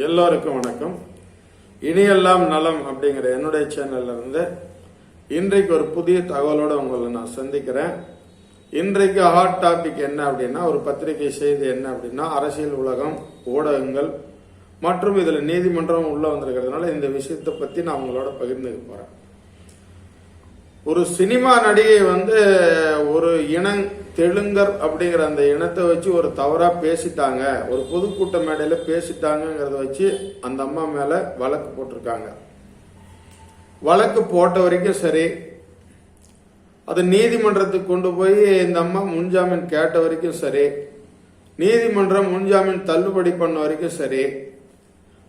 எல்லோருக்கும் வணக்கம். இனியெல்லாம் நலம் அப்படிங்கிற என்னுடைய சேனல்ல இருந்து இன்றைக்கு ஒரு புதிய தகவலோட உங்களை நான் சந்திக்கிறேன். இன்றைக்கு ஹாட் டாபிக் என்ன அப்படின்னா ஒரு பத்திரிகை செய்தி என்ன அப்படின்னா அரசியல் உலகம் ஊடகங்கள் மற்றும் இதில் நீதிமன்றம் உள்ள வந்திருக்கிறதுனால இந்த விஷயத்தை பற்றி நான் உங்களோட பகிர்ந்துக்க போறேன். ஒரு சினிமா நடிகை வந்து ஒரு இனங் தெலுங்கர் அப்படிங்கிற அந்த இனத்தை வச்சு ஒரு தவறாக பேசிட்டாங்க. ஒரு பொதுக்கூட்ட மேடையில் பேசிட்டாங்கிறத வச்சு அந்த அம்மா மேலே வழக்கு போட்டிருக்காங்க. வழக்கு போட்ட வரைக்கும் சரி அது நீதிமன்றத்துக்கு கொண்டு போய் இந்த அம்மா முன்ஜாமீன் கேட்ட வரைக்கும் சரி நீதிமன்றம் முன்ஜாமீன் தள்ளுபடி பண்ண வரைக்கும் சரி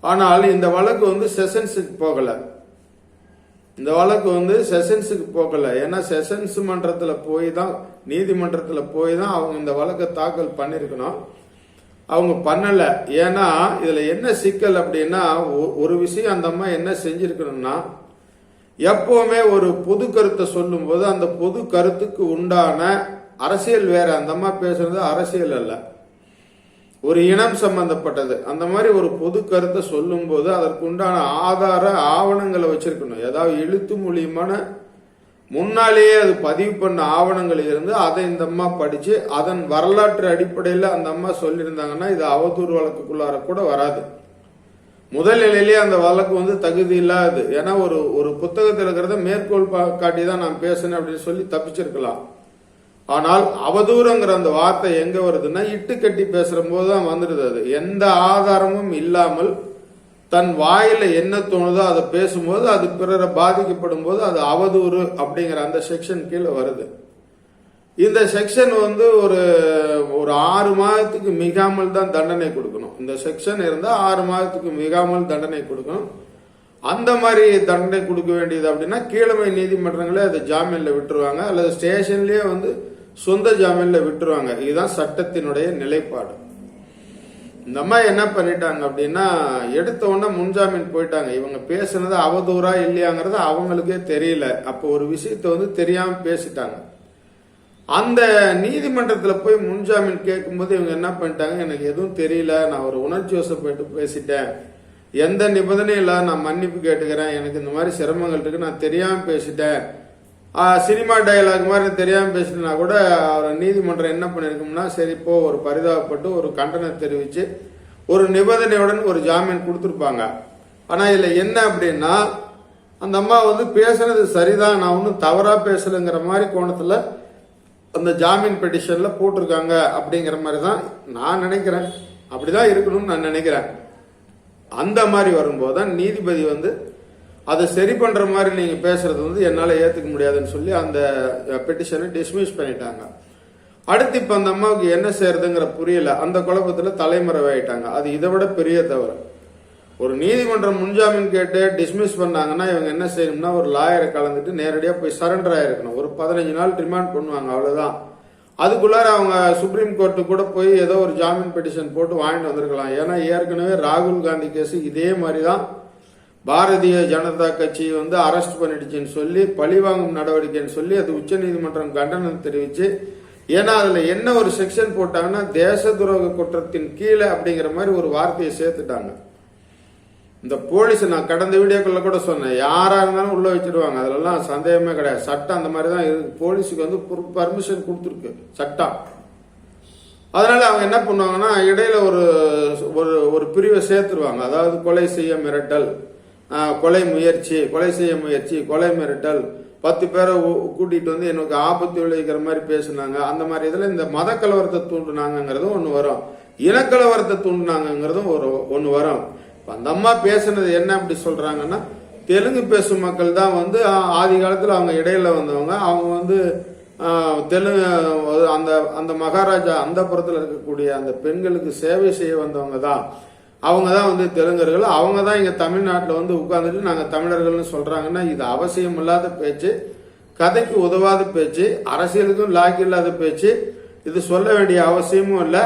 ஆனால் இந்த வழக்கு வந்து செஷன்ஸுக்கு போகலை. இந்த வழக்கு வந்து செஷன்ஸுக்கு போகலை. ஏன்னா செஷன்ஸ் மன்றத்தில் போய் தான் நீதிமன்றத்தில் போய் தான் அவங்க இந்த வழக்கை தாக்கல் பண்ணியிருக்கணும் அவங்க பண்ணலை. ஏன்னா இதில் என்ன சிக்கல் அப்படின்னா ஒ- ஒரு விஷயம் அந்த அம்மா என்ன செஞ்சிருக்கணும்னா எப்பவுமே ஒரு பொது கருத்தை சொல்லும்போது அந்த பொது கருத்துக்கு உண்டான அரசியல் வேற. அந்த அம்மா பேசுறது அரசியல் அல்ல. ஒரு இனம் சம்பந்தப்பட்டது. அந்த மாதிரி ஒரு பொது கருத்தை சொல்லும்போது அதற்கு உண்டான ஆதார ஆவணங்களை வச்சிருக்கணும். ஏதாவது எழுத்து மூலியமான முன்னாலேயே அது பதிவு பண்ண ஆவணங்கள் இருந்து அதை இந்த அம்மா படிச்சு அதன் வரலாற்று அடிப்படையில் அந்த அம்மா சொல்லியிருந்தாங்கன்னா இது அவதூறு வழக்குக்குள்ளார கூட வராது. முதல் நிலையிலேயே அந்த வழக்கு வந்து தகுதி இல்லாது ஏன்னா ஒரு ஒரு புத்தகத்தில் இருக்கிறத மேற்கோள் காட்டி தான் நான் பேசினேன் அப்படின்னு சொல்லி தப்பிச்சிருக்கலாம். ஆனால் அவதூறுங்கிற அந்த வார்த்தை எங்க வருதுன்னா இட்டு கட்டி பேசுற போது தான் வந்துடுது அது. எந்த ஆதாரமும் இல்லாமல் தன் வாயில என்ன தோணுதோ அதை பேசும்போது அது பிறரை பாதிக்கப்படும் போது அது அவதூறு அப்படிங்கிற அந்த செக்ஷன் கீழே வருது. இந்த செக்ஷன் வந்து ஒரு ஒரு ஆறு மாதத்துக்கு மிகாமல் தான் தண்டனை கொடுக்கணும். இந்த செக்ஷன் இருந்தால் ஆறு மாதத்துக்கு மிகாமல் தண்டனை கொடுக்கணும். அந்த மாதிரி தண்டனை கொடுக்க வேண்டியது அப்படின்னா கீழமை நீதிமன்றங்களே அதை ஜாமீனில் விட்டுருவாங்க. அல்லது ஸ்டேஷன்லேயே வந்து சொந்த ஜாமீனில் விட்டுருவாங்க. இதுதான் சட்டத்தினுடைய நிலைப்பாடு. இந்த அம்மா என்ன பண்ணிட்டாங்க அப்படின்னா எடுத்த உடனே முன்ஜாமீன் போயிட்டாங்க. இவங்க பேசுனது அவதூறா இல்லையாங்கிறது அவங்களுக்கே தெரியல. அப்போ ஒரு விஷயத்த வந்து தெரியாம பேசிட்டாங்க. அந்த நீதிமன்றத்தில் போய் முன்ஜாமீன் கேட்கும்போது இவங்க என்ன பண்ணிட்டாங்க எனக்கு எதுவும் தெரியல நான் ஒரு உணர்ச்சி வசப்பட்டு பேசிட்டேன். எந்த நிபந்தனையும் இல்லை நான் மன்னிப்பு கேட்டுக்கிறேன். எனக்கு இந்த மாதிரி சிரமங்கள் இருக்கு நான் தெரியாமல் பேசிட்டேன். சினிமா டயலாக் மாதிரி தெரியாம பேசினா கூட அவர் நீதிமன்றம் என்ன பண்ணிருக்கும்னா சரி இப்போ ஒரு பரிதாபப்பட்டு ஒரு கண்டனம் தெரிவிச்சு ஒரு நிபந்தனையுடன் ஒரு ஜாமீன் கொடுத்துருப்பாங்க. ஆனால் இதில் என்ன அப்படின்னா அந்த அம்மா வந்து பேசுனது சரிதான் நான் ஒன்றும் தவறாக பேசலைங்கிற மாதிரி கோணத்தில் அந்த ஜாமீன் பெட்டிஷனில் போட்டிருக்காங்க அப்படிங்கிற மாதிரி தான் நான் நினைக்கிறேன். அப்படிதான் இருக்கணும்னு நான் நினைக்கிறேன். அந்த மாதிரி வரும்போது தான் நீதிபதி வந்து அதை சரி பண்ற மாதிரி நீங்க பேசுறது வந்து என்னால ஏத்துக்க முடியாதுன்னு சொல்லி அந்த பெட்டிஷனை டிஸ்மிஸ் பண்ணிட்டாங்க. அடுத்து இப்ப அந்த அம்மாவுக்கு என்ன செய்யறதுங்கிற புரியல. அந்த குழப்பத்துல தலைமறைவாயிட்டாங்க. அது இதை விட பெரிய தவறு. ஒரு நீதிமன்றம் முன்ஜாமீன் கேட்டு டிஸ்மிஸ் பண்ணாங்கன்னா இவங்க என்ன செய்யணும்னா ஒரு லாயரை கலந்துட்டு நேரடியாக போய் சரண்டர் ஆயிருக்கணும். ஒரு பதினஞ்சு நாள் ரிமாண்ட் பண்ணுவாங்க அவ்வளவுதான். அதுக்குள்ளார அவங்க சுப்ரீம் கோர்ட்டு கூட போய் ஏதோ ஒரு ஜாமீன் பெட்டிஷன் போட்டு வாங்கிட்டு வந்திருக்கலாம். ஏன்னா ஏற்கனவே ராகுல் காந்தி கேஸ் இதே மாதிரி தான் பாரதிய ஜனதா கட்சி வந்து அரெஸ்ட் பண்ணிடுச்சுன்னு சொல்லி பழிவாங்கும் நடவடிக்கைன்னு சொல்லி அது உச்சநீதிமன்றம் கண்டனம் தெரிவிச்சு ஏன்னா அதுல என்ன ஒரு செக்ஷன் போட்டாங்கன்னா தேச துரோக குற்றத்தின் கீழே அப்படிங்கிற மாதிரி ஒரு வார்த்தையை சேர்த்துட்டாங்க. இந்த போலீஸ் நான் கடந்த வீடியோக்குள்ள கூட சொன்னேன். யாரா இருந்தாலும் உள்ள வச்சிருவாங்க. அதுலலாம் சந்தேகமே கிடையாது. சட்டம் அந்த மாதிரி தான் இருக்கு. போலீஸுக்கு வந்து பர்மிஷன் கொடுத்துருக்கு. சட்டம். அதனால அவங்க என்ன பண்ணுவாங்கன்னா இடையில ஒரு ஒரு ஒரு பிரிவை சேர்த்துருவாங்க. அதாவது கொலை செய்ய மிரட்டல். கொலை முயற்சி கொலை செய்ய முயற்சி கொலை மிரட்டல். பத்து பேரை கூட்டிகிட்டு கூட்டிட்டு வந்து எனக்கு ஆபத்து விளைவிக்கிற மாதிரி பேசுனாங்க. அந்த மாதிரி இதில் இந்த மத கலவரத்தை தூண்டுனாங்கிறதும் ஒன்று வரும். இனக்கலவரத்தை தூண்டுனாங்கிறதும் ஒரு ஒன்று வரும். இப்போ அந்த அம்மா பேசுனது என்ன அப்படி சொல்றாங்கன்னா தெலுங்கு பேசும் மக்கள் தான் வந்து ஆதி காலத்தில் அவங்க இடையில வந்தவங்க. அவங்க வந்து தெலுங்கு அந்த அந்த மகாராஜா அந்த புறத்தில் இருக்கக்கூடிய அந்த பெண்களுக்கு சேவை செய்ய வந்தவங்க தான். அவங்க தான் வந்து தெலுங்கர்கள். அவங்க தான் இங்கே தமிழ்நாட்டில் வந்து உட்காந்துட்டு நாங்கள் தமிழர்கள்னு சொல்கிறாங்கன்னா இது அவசியம் இல்லாத பேச்சு கதைக்கு உதவாத பேச்சு அரசியலுக்கும் லாக்கி இல்லாத பேச்சு இது சொல்ல வேண்டிய அவசியமும் இல்லை.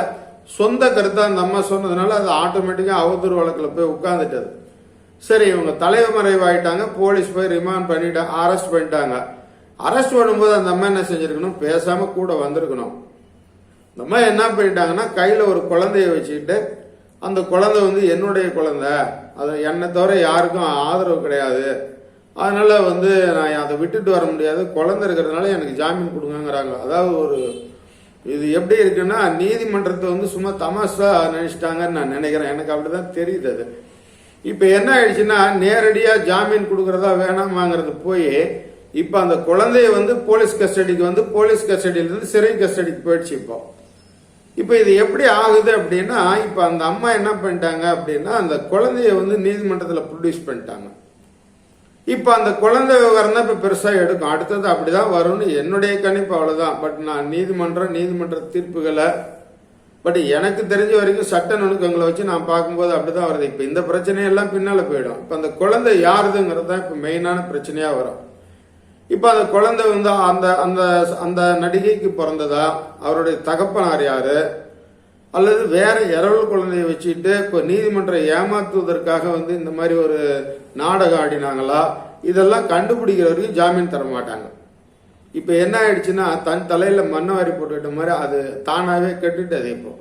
சொந்த கருத்தாக அந்த அம்மா சொன்னதுனால அது ஆட்டோமேட்டிக்காக அவதூறு வழக்கில் போய் உட்காந்துட்டது சரி இவங்க தலைமறைவாயிட்டாங்க போலீஸ் போய் ரிமாண்ட் பண்ணிட்டாங்க அரெஸ்ட் பண்ணிட்டாங்க. அரெஸ்ட் பண்ணும்போது அந்த அம்மா என்ன செஞ்சிருக்கணும்? பேசாமல் கூட வந்திருக்கணும். இந்த அம்மா என்ன பண்ணிட்டாங்கன்னா கையில் ஒரு குழந்தைய வச்சுக்கிட்டு அந்த குழந்தை வந்து என்னுடைய குழந்தை. அது என்னை தவிர யாருக்கும் ஆதரவு கிடையாது. அதனால் வந்து நான் அதை விட்டுட்டு வர முடியாது. குழந்தை இருக்கிறதுனால எனக்கு ஜாமீன் கொடுங்கங்கிறாங்க. அதாவது ஒரு இது எப்படி இருக்குன்னா நீதிமன்றத்தை வந்து சும்மா தமாஷா நினச்சிட்டாங்கன்னு நான் நினைக்கிறேன். எனக்கு அப்படி தான் தெரியுது அது. இப்போ என்ன ஆயிடுச்சுன்னா நேரடியாக ஜாமீன் கொடுக்குறதா வேணாமாங்கிறது போய் இப்போ அந்த குழந்தைய வந்து போலீஸ் கஸ்டடிக்கு வந்து போலீஸ் கஸ்டடியிலேருந்து சிறை கஸ்டடிக்கு போயிடுச்சு இப்போ. இப்போ இது எப்படி ஆகுது அப்படின்னா இப்போ அந்த அம்மா என்ன பண்ணிட்டாங்க அப்படின்னா அந்த குழந்தைய வந்து நீதிமன்றத்தில் ப்ரொடியூஸ் பண்ணிட்டாங்க. இப்போ அந்த குழந்தை விவகாரம் தான் இப்போ பெருசாக எடுக்கும். அடுத்தது அப்படி தான் வரும்னு என்னுடைய கணிப்பு அவ்வளோதான் பட் நான் நீதிமன்றம் நீதிமன்ற தீர்ப்புகளை பட் எனக்கு தெரிஞ்ச வரைக்கும் சட்ட நுணுக்கங்களை வச்சு நான் பார்க்கும்போது அப்படிதான் வருது. இப்போ இந்த பிரச்சனையெல்லாம் பின்னால் போயிடும். இப்போ அந்த குழந்தை யாருதுங்கிறது தான் இப்போ மெயினான பிரச்சனையாக வரும். இப்போ அந்த குழந்தை வந்து அந்த அந்த அந்த நடிகைக்கு பிறந்ததா? அவருடைய தகப்பனார் யாரு? அல்லது வேற இரவல் குழந்தைய வச்சுட்டு இப்போ நீதிமன்றம் ஏமாத்துவதற்காக வந்து இந்த மாதிரி ஒரு நாடகம் ஆடினாங்களா? இதெல்லாம் கண்டுபிடிக்கிற வரைக்கும் ஜாமீன் தர மாட்டாங்க. இப்போ என்ன ஆயிடுச்சுன்னா தன் தலையில மண்ணை வாரி போட்டுக்கிட்ட மாதிரி அது தானாவே அதே இப்போ.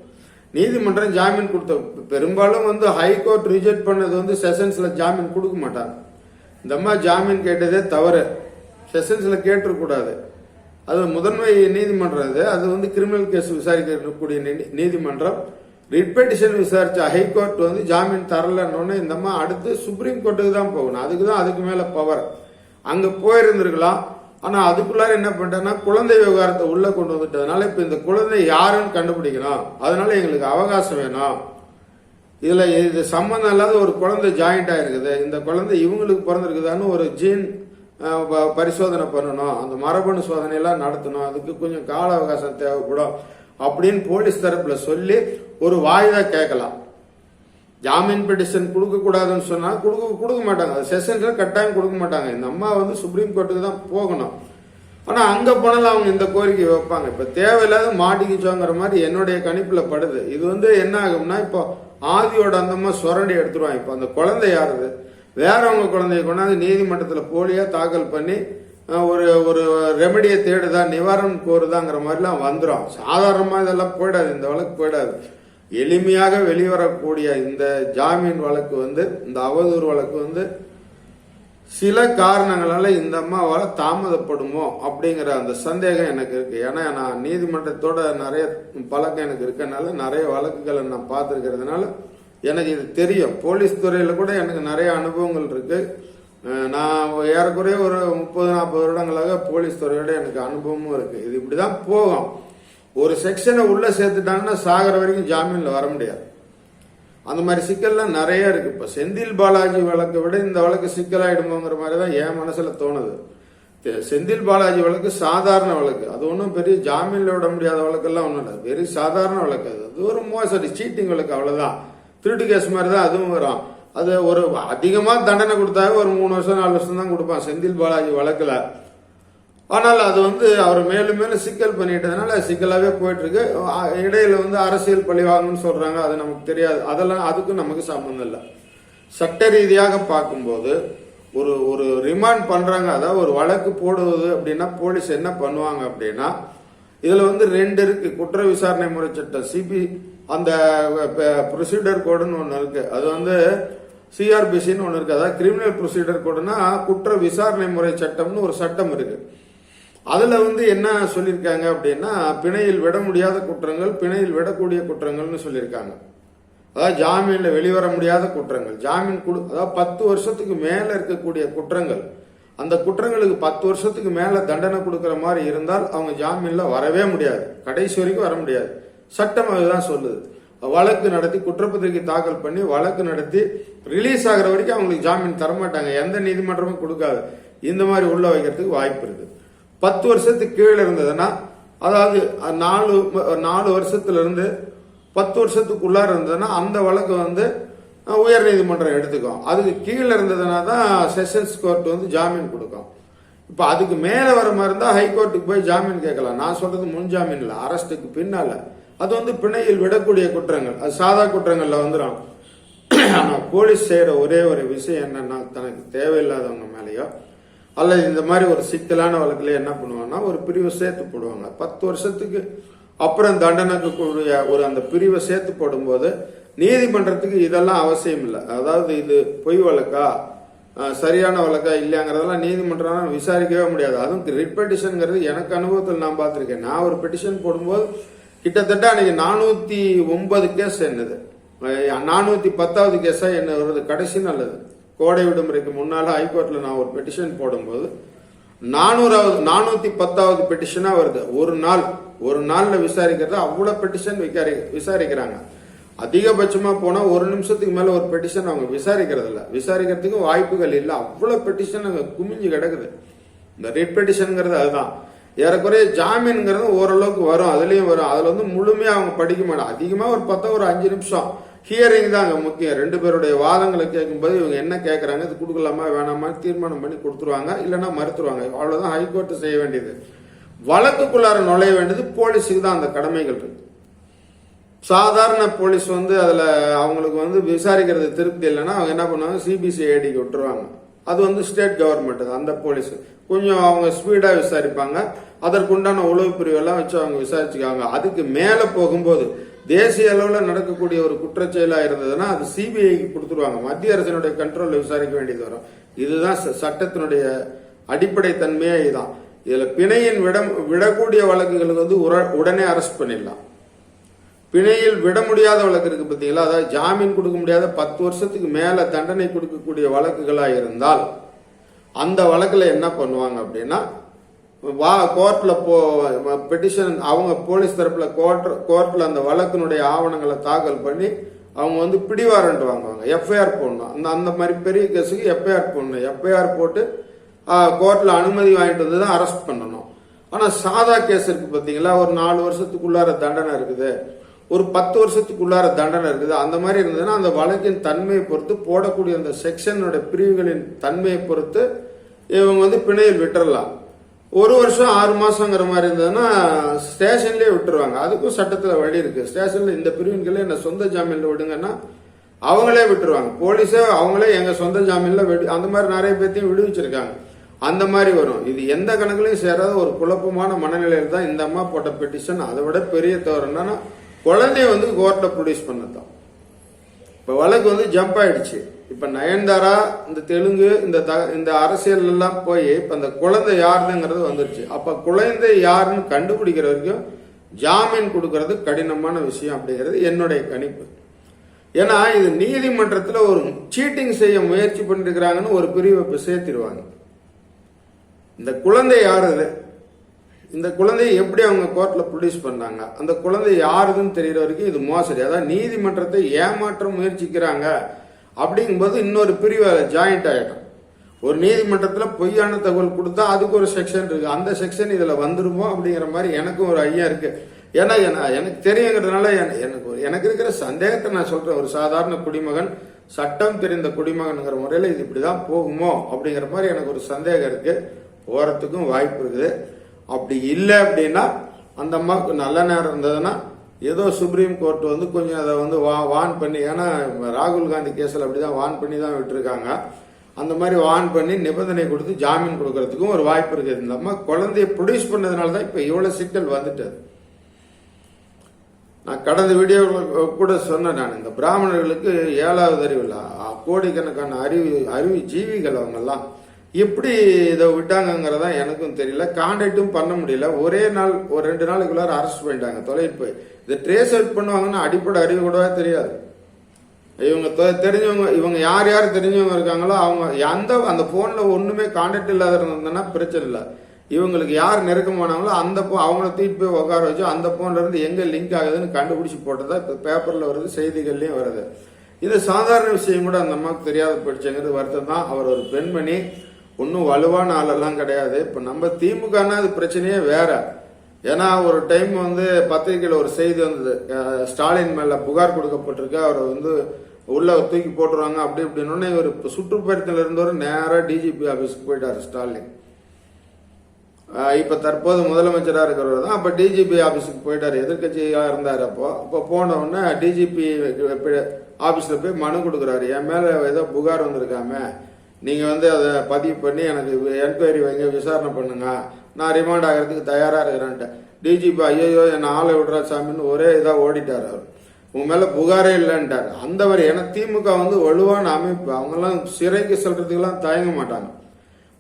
நீதிமன்றம் ஜாமீன் கொடுத்த பெரும்பாலும் வந்து ஹைகோர்ட் ரிஜெக்ட் பண்ணது வந்து செஷன்ஸ்ல ஜாமீன் கொடுக்க மாட்டாங்க. இந்த அம்மா ஜாமீன் கேட்டதே தவறு. செஷன்ஸில் கேட்டிருக்கூடாது அது முதன்மை நீதிமன்றம் இது. அது வந்து கிரிமினல் கேஸ் விசாரிக்கக்கூடிய நீ- நீதிமன்றம். ரிட் பெட்டிஷன் விசாரிச்ச ஹைகோர்ட் வந்து ஜாமீன் தரலன்னு இந்த மாதிரி அடுத்து சுப்ரீம் கோர்ட்டுக்கு தான் போகணும். அதுக்கு தான் அதுக்கு மேலே பவர் அங்கே போயிருந்திருக்கலாம். ஆனால் அதுக்குள்ளார என்ன பண்ணிட்டேன்னா குழந்தை விவகாரத்தை உள்ளே கொண்டு வந்துட்டதுனால இப்போ இந்த குழந்தை யாருன்னு கண்டுபிடிக்கணும். அதனால எங்களுக்கு அவகாசம் வேணும். இதில் இது சம்மந்தம் இல்லாத ஒரு குழந்தை ஜாயிண்ட் ஆகிருக்குது இந்த குழந்தை இவங்களுக்கு பிறந்திருக்குதான்னு ஒரு ஜீன் பரிசோதனை பண்ணணும். அந்த மரபணு சோதனையெல்லாம் நடத்தணும். அதுக்கு கொஞ்சம் கால அவகாசம் தேவைப்படும் அப்படின்னு போலீஸ் தரப்புல சொல்லி ஒரு வாய்தா கேட்கலாம். ஜாமீன் பெட்டிஷன் கொடுக்க கூடாதுன்னு சொன்னா கொடுக்க கொடுக்க மாட்டாங்க. அது கட்டாயம் கொடுக்க மாட்டாங்க. இந்த அம்மா வந்து சுப்ரீம் கோர்ட்டுக்கு தான் போகணும். ஆனா அங்க போனாலும் அவங்க இந்த கோரிக்கை வைப்பாங்க. இப்ப தேவையில்லாத மாட்டிக்கிச்சோங்கிற மாதிரி என்னுடைய கணிப்புல படுது. இது வந்து என்ன ஆகும்னா இப்போ ஆதியோட அந்தம்மா சுரண்டி எடுத்துருவாங்க. இப்போ அந்த குழந்தை யாருது? வேறவங்க குழந்தைய கொண்டாந்து நீதிமன்றத்தில் போலியாக தாக்கல் பண்ணி ஒரு ஒரு ரெமடியை தேடுதா நிவாரணம் கோருதாங்கிற மாதிரிலாம் வந்துடும் சாதாரணமாக இதெல்லாம் போயிடாது இந்த வழக்கு போயிடாது. எளிமையாக வெளிவரக்கூடிய இந்த ஜாமீன் வழக்கு வந்து இந்த அவதூறு வழக்கு வந்து சில காரணங்களால இந்த அம்மாவால் தாமதப்படுமோ அப்படிங்கிற அந்த சந்தேகம் எனக்கு இருக்கு. ஏன்னா நான் நீதிமன்றத்தோட நிறைய பழக்கம் எனக்கு இருக்கனால நிறைய வழக்குகளை நான் பார்த்துருக்கிறதுனால எனக்கு இது தெரியும். போலீஸ் துறையில் கூட எனக்கு நிறைய அனுபவங்கள் இருக்கு. நான் ஏறக்குறைய ஒரு முப்பது நாற்பது வருடங்களாக போலீஸ் துறையோட எனக்கு அனுபவமும் இருக்கு. இது இப்படி தான் போகும். ஒரு செக்ஷனை உள்ள சேர்த்துட்டாங்கன்னா சாகர வரைக்கும் ஜாமீனில் வர முடியாது. அந்த மாதிரி சிக்கல்லாம் நிறைய இருக்கு. இப்போ செந்தில் பாலாஜி வழக்கை விட இந்த வழக்கு சிக்கலாயிடுமோங்கிற மாதிரி தான் என் மனசுல தோணுது. செந்தில் பாலாஜி வழக்கு சாதாரண வழக்கு. அது ஒன்றும் பெரிய ஜாமீனில் விட முடியாத வழக்கெல்லாம் ஒன்றும் இல்லை. வெறும் சாதாரண வழக்கு. அது அது ஒரு மோசடி சீட்டிங் வழக்கு அவ்வளோதான் திருட்டு கேஸ் மாதிரி தான் அதுவும் வரும். அது ஒரு அதிகமாக தண்டனை கொடுத்தாவே ஒரு மூணு வருஷம் நாலு வருஷம் தான் கொடுப்பான். செந்தில் பாலாஜி வழக்கில். ஆனால் அது வந்து அவர் மேலும் மேலும் சிக்கல் பண்ணிட்டதுனால சிக்கலாகவே போயிட்டுருக்கு. இடையில வந்து அரசியல் பழிவாங்கன்னு சொல்கிறாங்க அது நமக்கு தெரியாது. அதெல்லாம் அதுக்கும் நமக்கு சம்மந்தம் இல்லை. சட்ட ரீதியாக பார்க்கும்போது ஒரு ஒரு ரிமாண்ட் பண்ணுறாங்க அதாவது ஒரு வழக்கு போடுவது அப்படின்னா போலீஸ் என்ன பண்ணுவாங்க அப்படின்னா இதில் வந்து ரெண்டு இருக்குது குற்ற விசாரணை முறை சட்டம். சிபி அந்த ப்ரொசீடர் கோடுன்னு ஒன்று இருக்கு. அது வந்து சிஆர்பிசின்னு ஒன்று இருக்கு. அதாவது கிரிமினல் ப்ரொசீடர் கோடுனா குற்ற விசாரணை முறை சட்டம்னு ஒரு சட்டம் இருக்கு. அதுல வந்து என்ன சொல்லியிருக்காங்க அப்படின்னா பிணையில் விட முடியாத குற்றங்கள் பிணையில் விடக்கூடிய குற்றங்கள்னு சொல்லியிருக்காங்க. அதாவது ஜாமீன்ல வெளிவர முடியாத குற்றங்கள். ஜாமீன் கொடு அதாவது பத்து வருஷத்துக்கு மேல இருக்கக்கூடிய குற்றங்கள். அந்த குற்றங்களுக்கு பத்து வருஷத்துக்கு மேல தண்டனை கொடுக்குற மாதிரி இருந்தால் அவங்க ஜாமீன்ல வரவே முடியாது. கடைசி வரைக்கும் வர முடியாது. சட்டம் அதுதான் சொல்லுது. வழக்கு நடத்தி குற்றப்பத்திரிகை தாக்கல் பண்ணி வழக்கு நடத்தி ரிலீஸ் ஆகிற வரைக்கும் அவங்களுக்கு ஜாமீன் தரமாட்டாங்க. எந்த நீதிமன்றமும் கொடுக்காது. இந்த மாதிரி உள்ள வைக்கிறதுக்கு வாய்ப்பு இருக்கு. பத்து வருஷத்துக்கு கீழே இருந்ததுன்னா அதாவது நாலு நாலு வருஷத்துல இருந்து பத்து வருஷத்துக்குள்ளார இருந்ததுன்னா அந்த வழக்கு வந்து உயர் நீதிமன்றம் எடுத்துக்கும். அதுக்கு கீழே இருந்ததுன்னா தான் செஷன்ஸ் கோர்ட் வந்து ஜாமீன் கொடுக்கும். இப்போ அதுக்கு மேலே வர மாதிரி இருந்தால் ஹைகோர்ட்டுக்கு போய் ஜாமீன் கேட்கலாம். நான் சொல்றது முன் ஜாமீன் இல்லை அரஸ்ட்டுக்கு பின்னால். அது வந்து பிணையில் விடக்கூடிய குற்றங்கள். அது சாதா குற்றங்கள்ல வந்துடும் ஆனால் போலீஸ் செய்யற ஒரே ஒரு விஷயம் என்னன்னா தனக்கு தேவையில்லாதவங்க மேலேயோ அல்லது இந்த மாதிரி ஒரு சிக்கலான வழக்குல என்ன பண்ணுவாங்கன்னா ஒரு பிரிவை சேர்த்து போடுவாங்க. பத்து வருஷத்துக்கு அப்புறம் தண்டனைக்கு கூடிய ஒரு அந்த பிரிவை சேர்த்து போடும்போது நீதிமன்றத்துக்கு இதெல்லாம் அவசியம் இல்லை. அதாவது இது பொய் வழக்கா சரியான வழக்கா இல்லையாங்கிறதெல்லாம் நீதிமன்றம் விசாரிக்கவே முடியாது. அதுவும் ரிட் பெட்டிஷனுங்கிறது எனக்கு அனுபவத்தில் நான் பார்த்துருக்கேன். நான் ஒரு பெட்டிஷன் போடும்போது கிட்டத்தட்ட அன்னைக்கு நானூத்தி ஒன்பது கேஸ் என்னது? நானூத்தி பத்தாவது கேஸா என்ன வருது? கடைசி நல்லது கோடை விடுமுறைக்கு முன்னால ஹைகோர்ட்ல நான் ஒரு பெட்டிஷன் போடும்போது நானூறாவது நானூத்தி பத்தாவது பெட்டிஷனா வருது. ஒரு நாள். ஒரு நாள்ல விசாரிக்கிறது? அவ்வளவு பெட்டிஷன் விசாரிக்கிறாங்க. அதிகபட்சமா போனா ஒரு நிமிஷத்துக்கு மேல ஒரு பெட்டிஷன் அவங்க விசாரிக்கிறது இல்ல. விசாரிக்கிறதுக்கு வாய்ப்புகள் இல்ல. அவ்வளவு பெட்டிஷன் அங்க குமிஞ்சு கிடக்குது. இந்த ரிட் பெட்டிஷனுங்கிறது அதுதான். ஏறக்குறைய ஜாமீன்கிறது ஓரளவுக்கு வரும். அதுலேயும் வரும். அதில் வந்து முழுமையாக அவங்க படிக்க மாட்டாங்க. அதிகமாக ஒரு பத்தோ ஒரு அஞ்சு நிமிஷம் ஹியரிங் தான் அங்கே முக்கியம். ரெண்டு பேருடைய வாதங்களை கேட்கும்போது இவங்க என்ன கேட்குறாங்க இது கொடுக்கலாமா வேணாமான்னு தீர்மானம் பண்ணி கொடுத்துருவாங்க இல்லைன்னா மறுத்துருவாங்க. அவ்வளோதான் ஹைகோர்ட்டு செய்ய வேண்டியது. வழக்குக்குள்ளார நுழைய வேண்டியது போலீஸுக்கு தான் அந்த கடமைகள் இருக்கு. சாதாரண போலீஸ் வந்து அதில் அவங்களுக்கு வந்து விசாரிக்கிறது திருப்தி இல்லைன்னா அவங்க என்ன பண்ணுவாங்க சிபிசிஐடிக்கு விட்டுருவாங்க. அது வந்து ஸ்டேட் கவர்மெண்ட் தான் அந்த போலீஸ் கொஞ்சம் அவங்க ஸ்பீடாக விசாரிப்பாங்க. அதற்குண்டான உளவு பிரிவெல்லாம் வச்சு அவங்க விசாரிச்சுக்காங்க அதுக்கு மேலே போகும்போது தேசிய அளவில் நடக்கக்கூடிய ஒரு குற்றச்செயலாக இருந்ததுன்னா அது சிபிஐக்கு கொடுத்துருவாங்க. மத்திய அரசினுடைய கண்ட்ரோலில் விசாரிக்க வேண்டியது வரும். இதுதான் சட்டத்தினுடைய அடிப்படை தன்மையே இதுதான். இதில் பிணையின் விட விடக்கூடிய வழக்குகளுக்கு வந்து உடனே அரெஸ்ட் பண்ணிடலாம். பிணையில் விட முடியாத வழக்கு இருக்கு பார்த்தீங்களா? அதாவது ஜாமீன் கொடுக்க முடியாத பத்து வருஷத்துக்கு மேல தண்டனை கொடுக்கக்கூடிய வழக்குகளா இருந்தால் அந்த வழக்குல என்ன பண்ணுவாங்க அப்படின்னா வா கோர்ட்ல போ பெட்டிஷன் அவங்க போலீஸ் தரப்புல கோர்ட் கோர்ட்ல அந்த வழக்கினுடைய ஆவணங்களை தாக்கல் பண்ணி அவங்க வந்து பிடிவாரண்ட் வாங்குவாங்க. எஃப்ஐஆர் போடணும். அந்த அந்த மாதிரி பெரிய கேஸுக்கு எஃப்ஐஆர் போடணும். எஃப்ஐஆர் போட்டு கோர்ட்டில் அனுமதி வாங்கிட்டு வந்து தான் அரெஸ்ட் பண்ணணும். ஆனால் சாதா கேஸ் இருக்கு பார்த்தீங்களா? ஒரு நாலு வருஷத்துக்குள்ளார தண்டனை இருக்குது. ஒரு பத்து வருஷத்துக்குள்ளார தண்டனை இருக்குது. அந்த மாதிரி இருந்ததுன்னா அந்த வழக்கின் தன்மையை பொறுத்து போடக்கூடிய அந்த செக்ஷனோட பிரிவுகளின் தன்மையை பொறுத்து இவங்க வந்து பிணையில் விட்டுறலாம். ஒரு வருஷம் ஆறு மாசங்கிற மாதிரி இருந்ததுன்னா ஸ்டேஷன்லேயே விட்டுருவாங்க. அதுக்கும் சட்டத்தில் வழி இருக்கு. ஸ்டேஷன்ல இந்த பிரிவின்களே என்ன சொந்த ஜாமீனில் விடுங்கன்னா அவங்களே விட்டுருவாங்க. போலீஸே அவங்களே எங்க சொந்த ஜாமீன்ல விடு அந்த மாதிரி நிறைய பேர்த்தையும் விடுவிச்சிருக்காங்க. அந்த மாதிரி வரும். இது எந்த கணக்குலையும் சேராத ஒரு குழப்பமான மனநிலையில் தான் இந்த அம்மா போட்ட பெட்டிஷன் அதை விட பெரிய தவறு என்னன்னா குழந்தைய வந்து கோர்ட்ல ப்ரொடியூஸ் பண்ணதான் இப்ப வழக்கு வந்து ஜம்ப் ஆயிடுச்சு. இப்ப நயன்தாரா இந்த தெலுங்கு இந்த த- இந்த அரசியல் எல்லாம் போய் இப்ப அந்த குழந்தை யாருங்கிறது வந்துருச்சு. அப்ப குழந்தை யாருன்னு கண்டுபிடிக்கிற வரைக்கும் ஜாமீன் கொடுக்கறது கடினமான விஷயம் அப்படிங்கிறது என்னுடைய கணிப்பு. ஏன்னா இது நீதிமன்றத்தில் ஒரு சீட்டிங் செய்ய முயற்சி பண்ணிருக்கிறாங்கன்னு ஒரு பிரிவை இப்போ சேர்த்திருவாங்க இந்த குழந்தை யாரு இது இந்த குழந்தையை எப்படி அவங்க கோர்ட்ல ப்ரொடியூஸ் பண்ணாங்க? அந்த குழந்தை யாருதுன்னு தெரியற வரைக்கும் இது மோசடி. அதாவது நீதிமன்றத்தை ஏமாற்ற முயற்சிக்கிறாங்க அப்படிங்கும்போது இன்னொரு பிரிவு ஜாயிண்ட் ஆகிடும் ஒரு நீதிமன்றத்தில் பொய்யான தகவல் கொடுத்தா அதுக்கு ஒரு செக்ஷன் இருக்கு. அந்த செக்ஷன் இதில் வந்துருமோ அப்படிங்கிற மாதிரி எனக்கும் ஒரு ஐயா இருக்கு. ஏன்னா எனக்கு தெரியுங்கிறதுனால எனக்கு ஒரு- எனக்கு இருக்கிற சந்தேகத்தை நான் சொல்றேன். ஒரு சாதாரண குடிமகன் சட்டம் தெரிந்த குடிமகனுங்கிற முறையில் இது இப்படிதான் போகுமோ அப்படிங்கிற மாதிரி எனக்கு ஒரு சந்தேகம் இருக்கு. போறதுக்கும் வாய்ப்பு இருக்குது. அப்படி இல்லை அப்படின்னா அந்த அம்மாவுக்கு நல்ல நேரம் இருந்ததுன்னா ஏதோ சுப்ரீம் கோர்ட் வந்து கொஞ்சம் அதை வந்து வா வான் பண்ணி ஏன்னா ராகுல் காந்தி கேஸில் அப்படி தான் வான் பண்ணி தான் விட்டுருக்காங்க. அந்த மாதிரி வான் பண்ணி நிபந்தனை கொடுத்து ஜாமீன் கொடுக்கறதுக்கும் ஒரு வாய்ப்பு இருக்குது இந்த அம்மா குழந்தைய ப்ரொடியூஸ் பண்ணதுனால தான் இப்போ இவ்வளோ சிக்கல் வந்துட்டது. நான் கடந்த வீடியோவில் கூட சொன்னேன் நான் இந்த பிராமணர்களுக்கு ஏழாவது அறிவு இல்லை கோடிக்கணக்கான அறிவு அறிவு ஜீவிகள் அவங்கெல்லாம். எப்படி இதை விட்டாங்கங்கிறதா எனக்கும் தெரியல. கான்டாக்டும் பண்ண முடியல. ஒரே நாள் ஒரு ரெண்டு நாளுக்குள்ளார அரெஸ்ட் பண்ணிட்டாங்க. தொலைப்பு. போய் இதை ட்ரேஸ் அவுட் பண்ணுவாங்கன்னா அடிப்படை அறிவு கூடவே தெரியாது. இவங்க தெரிஞ்சவங்க இவங்க யார் யார் தெரிஞ்சவங்க இருக்காங்களோ அவங்க அந்த அந்த ஃபோனில் ஒன்றுமே கான்டாக்ட் இல்லாத இருந்ததுன்னா பிரச்சனை இல்லை. இவங்களுக்கு யார் நெருக்கமானாங்களோ அந்த போ அவங்கள தூக்கிட்டு போய் உட்கார வச்சு அந்த ஃபோன்லேருந்து எங்கே லிங்க் ஆகுதுன்னு கண்டுபிடிச்சி போட்டதா இப்போ பேப்பரில் வருது செய்திகள்லேயும் வருது. இது சாதாரண விஷயம் கூட அந்த அம்மாவுக்கு தெரியாத போயிடுச்சுங்கிறது வருத்தம் தான் அவர் ஒரு பெண்மணி. ஒன்றும் வலுவான ஆளெல்லாம் கிடையாது. இப்போ நம்ம திமுகனா அது பிரச்சனையே வேற. ஏன்னா ஒரு டைம் வந்து பத்திரிகையில் ஒரு செய்தி வந்தது. ஸ்டாலின் மேலே புகார் கொடுக்கப்பட்டிருக்கு. அவர் வந்து உள்ள தூக்கி போட்டுருவாங்க அப்படி இப்படின்னு இவர் இப்போ சுற்றுப்பயணத்தில் இருந்தவர் நேராக டிஜிபி ஆஃபீஸுக்கு போயிட்டார் ஸ்டாலின். இப்போ தற்போது முதலமைச்சராக இருக்கிறவர் தான் அப்போ டிஜிபி ஆஃபீஸுக்கு போயிட்டார். எதிர்கட்சியாக இருந்தார் அப்போ. இப்போ போனவுடனே டிஜிபி ஆஃபீஸில் போய் மனு கொடுக்குறாரு. என் மேலே ஏதோ புகார் வந்திருக்காம. நீங்கள் வந்து அதை பதிவு பண்ணி எனக்கு என்கொயரி வைங்க விசாரணை பண்ணுங்க. நான் ரிமாண்ட் ஆகிறதுக்கு தயாராக இருக்கிறேன்ட்டு. டிஜிபி ஐயோ என்னை ஆளை விடுறா சாமின்னு ஒரே இதாக ஓடிட்டார் அவர். உன் மேலே புகாரே இல்லைன்ட்டார். அந்த வரி ஏன்னா திமுக வந்து வலுவான அமைப்பு. அவங்கெல்லாம் சிறைக்கு செல்றதுக்கெல்லாம் தயங்க மாட்டாங்க.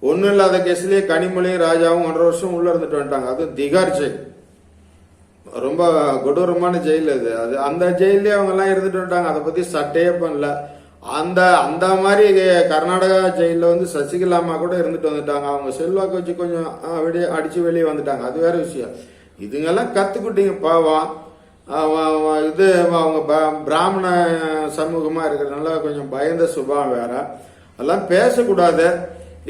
ஒன்றும் இல்லாத கேஸ்லேயே கனிமொழியும் ராஜாவும் ஒன்றரை வருஷம் உள்ள இருந்துட்டு வந்துட்டாங்க. அதுவும் திகார் ஜெயில். ரொம்ப கொடூரமான ஜெயில் அது. அது அந்த ஜெயிலே அவங்கெல்லாம் இருந்துட்டு வந்துட்டாங்க. அதை பற்றி சட்டையே பண்ணல. அந்த அந்த மாதிரி கர்நாடகா ஜெயிலில் வந்து சசிகலா அம்மா கூட இருந்துட்டு வந்துட்டாங்க. அவங்க செல்வாக்கு வச்சு கொஞ்சம் வெளியே அடிச்சு வெளியே வந்துட்டாங்க. அது வேற விஷயம். இதுங்கெல்லாம் கத்துக்கிட்டீங்க. பாவம் இது அவங்க பிராமண சமூகமா இருக்கிறதுனால கொஞ்சம் பயந்த சுபாவம் வேற. அதெல்லாம் பேசக்கூடாது.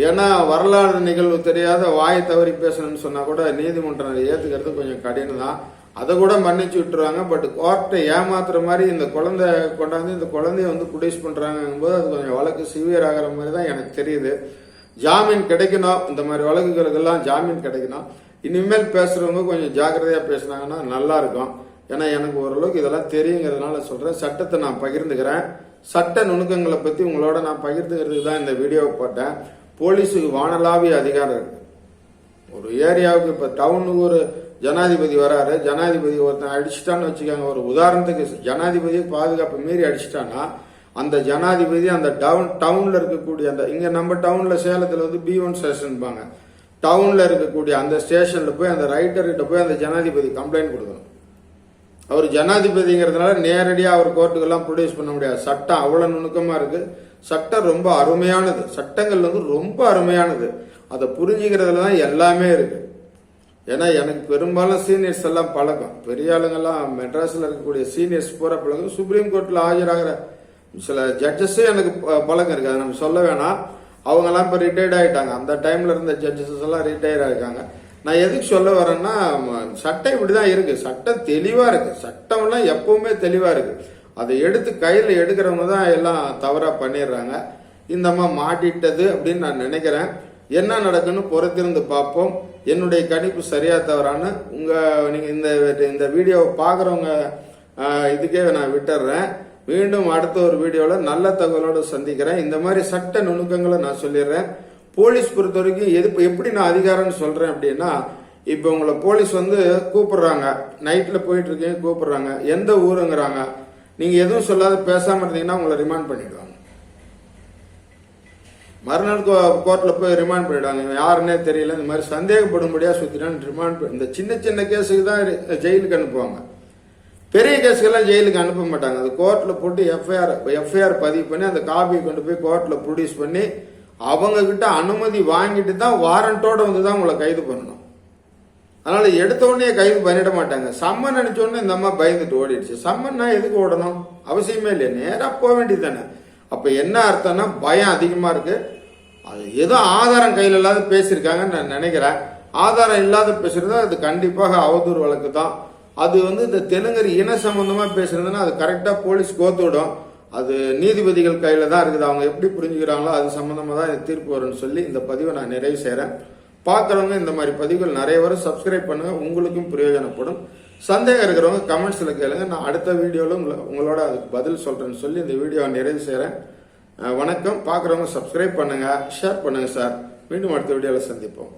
ஏன்னா வரலாறு நிகழ்வு தெரியாத வாயை தவறி பேசணும்னு சொன்னா கூட நீதிமன்றம் ஏத்துக்கிறது கொஞ்சம் கடினம் தான் அதை கூட மன்னிச்சு விட்டுருவாங்க. பட் கோர்ட்டை ஏமாத்துற மாதிரி இந்த குழந்தை கொண்டாந்து இந்த குழந்தைய வந்து ப்ரொடியூஸ் பண்ணுறாங்கும்போது அது கொஞ்சம் வழக்கு சிவியர் ஆகிற மாதிரி தான் எனக்கு தெரியுது. ஜாமீன் கிடைக்கணும். இந்த மாதிரி வழக்குகளுக்கெல்லாம் ஜாமீன் கிடைக்கணும். இனிமேல் பேசுறவங்க கொஞ்சம் ஜாக்கிரதையா பேசுனாங்கன்னா நல்லா இருக்கும் ஏன்னா எனக்கு ஓரளவுக்கு இதெல்லாம் தெரியுங்கிறதுனால சொல்றேன். சட்டத்தை நான் பகிர்ந்துக்கிறேன். சட்ட நுணுக்கங்களை பத்தி உங்களோட நான் பகிர்ந்துக்கிறதுக்கு தான் இந்த வீடியோவை போட்டேன். போலீஸுக்கு வானலாவிய அதிகாரம் இருக்கு. ஒரு ஏரியாவுக்கு இப்ப டவுனுக்கு ஒரு ஜனாதிபதி வராரு ஜனாதிபதி ஒருத்தன் அடிச்சுட்டான்னு வச்சுக்கோங்க ஒரு உதாரணத்துக்கு ஜனாதிபதியை பாதுகாப்பு மீறி அடிச்சிட்டான்னா அந்த ஜனாதிபதி அந்த டவுன் டவுன்ல இருக்கக்கூடிய அந்த இங்க நம்ம டவுன்ல சேலத்துல வந்து பி ஒன் ஸ்டேஷன்பாங்க. டவுன்ல இருக்கக்கூடிய அந்த ஸ்டேஷன்ல போய் அந்த ரைட்டர் கிட்ட போய் அந்த ஜனாதிபதி கம்ப்ளைண்ட் கொடுக்கணும். அவர் ஜனாதிபதிங்கிறதுனால நேரடியாக அவர் கோர்ட்டுக்கெல்லாம் ப்ரொடியூஸ் பண்ண முடியாது. சட்டம் அவ்வளோ நுணுக்கமாக இருக்குது சட்டம் ரொம்ப அருமையானது. சட்டங்கள் வந்து ரொம்ப அருமையானது. அதை புரிஞ்சுக்கிறதுல தான் எல்லாமே இருக்குது ஏன்னா எனக்கு பெரும்பாலும் சீனியர்ஸ் எல்லாம் பழக்கம். பெரிய ஆளுங்கெல்லாம் மெட்ராஸில் இருக்கக்கூடிய சீனியர்ஸ் பூரா பழக்கம். சுப்ரீம் கோர்ட்டில் ஆஜராகிற சில ஜட்ஜஸும் எனக்கு ப- பழக்கம் இருக்குது அதை நம்ம சொல்ல வேணாம். அவங்கெல்லாம் இப்போ ரிட்டையர்ட் ஆகிட்டாங்க அந்த டைமில் இருந்த ஜட்ஜஸஸ் எல்லாம் ரிட்டையர் ஆகிருக்காங்க நான் எதுக்கு சொல்ல வரேன்னா சட்டம் இப்படி தான் இருக்குது சட்டம் தெளிவாக இருக்குது சட்டம்லாம் எப்பவுமே தெளிவாக இருக்குது அதை எடுத்து கையில் எடுக்கிறவங்க தான் எல்லாம் தவறாக பண்ணிடுறாங்க. இந்தம்மா மாட்டிட்டது அப்படின்னு நான் நினைக்கிறேன். என்ன நடக்குன்னு பொறுத்திருந்து பார்ப்போம். என்னுடைய கணிப்பு சரியா தவறான்னு உங்கள் நீங்கள் இந்த இந்த வீடியோவை பார்க்குறவங்க இதுக்கே நான் விட்டுறேன். மீண்டும் அடுத்த ஒரு வீடியோவில் நல்ல தகவலோடு சந்திக்கிறேன். இந்த மாதிரி சட்ட நுணுக்கங்களை நான் சொல்லிடுறேன். போலீஸ் பொறுத்த வரைக்கும் எது எப்படி நான் அதிகாரம்னு சொல்கிறேன் அப்படின்னா இப்போ உங்களை போலீஸ் வந்து கூப்பிடுறாங்க. நைட்டில் போயிட்டு இருக்கீங்க கூப்பிடுறாங்க. எந்த ஊருங்கிறாங்க. நீங்கள் எதுவும் சொல்லாத பேசாமல் இருந்தீங்கன்னா உங்களை ரிமாண்ட் பண்ணிடுவாங்க. மறுநாள் கோர்ட்டில் போய் ரிமாண்ட் பண்ணிவிடுவாங்க இவன் யாருன்னே தெரியல. இந்த மாதிரி சந்தேகப்படும்படியாக சுற்றினான் ரிமாண்ட் இந்த சின்ன சின்ன கேஸுக்கு தான் ஜெயிலுக்கு அனுப்புவாங்க. பெரிய கேஸுக்கெல்லாம் ஜெயிலுக்கு அனுப்ப மாட்டாங்க. அது கோர்ட்டில் போட்டு எஃப்ஐஆர் எஃப்ஐஆர் பதிவு பண்ணி அந்த காப்பியை கொண்டு போய் கோர்ட்டில் ப்ரொடியூஸ் பண்ணி அவங்கக்கிட்ட அனுமதி வாங்கிட்டு தான் வாரண்ட்டோடு வந்து தான் உங்களை கைது பண்ணணும். அதனால் எடுத்த உடனே கைது பண்ணிட மாட்டாங்க. சம்மன் நினைச்ச இந்த அம்மா பயந்துட்டு ஓடிடுச்சு. சம்மன்னா எதுக்கு ஓடணும்? அவசியமே இல்லை நேராக போக வேண்டியது தானே. அப்போ என்ன அர்த்தம்னா பயம் அதிகமாக இருக்குது அது ஏதோ ஆதாரம் கையில் இல்லாத பேசியிருக்காங்கன்னு நான் நினைக்கிறேன். ஆதாரம் இல்லாத பேசுகிறது அது கண்டிப்பாக அவதூறு வழக்கு தான். அது வந்து இந்த தெலுங்கர் இன சம்பந்தமாக பேசுறதுன்னா அது கரெக்டாக போலீஸ் கோத்துவிடும் அது நீதிபதிகள் கையில் தான் இருக்குது. அவங்க எப்படி புரிஞ்சுக்கிறாங்களோ அது சம்மந்தமாக தான் தீர்ப்பு வரும்னு சொல்லி இந்த பதிவை நான் நிறைவு செய்கிறேன் பார்க்குறவங்க இந்த மாதிரி பதிவுகள் நிறைய வரும். சப்ஸ்கிரைப் பண்ணுங்கள் உங்களுக்கும் பிரயோஜனப்படும். சந்தேகம் இருக்கிறவங்க கமெண்ட்ஸில் கேளுங்க. நான் அடுத்த வீடியோவில் உங்களை உங்களோட அதுக்கு பதில் சொல்கிறேன்னு சொல்லி இந்த வீடியோவை நிறைவு செய்கிறேன் வணக்கம். பார்க்குறவங்க சப்ஸ்கிரைப் பண்ணுங்கள் ஷேர் பண்ணுங்கள் சார் மீண்டும் அடுத்த வீடியோவில் சந்திப்போம்.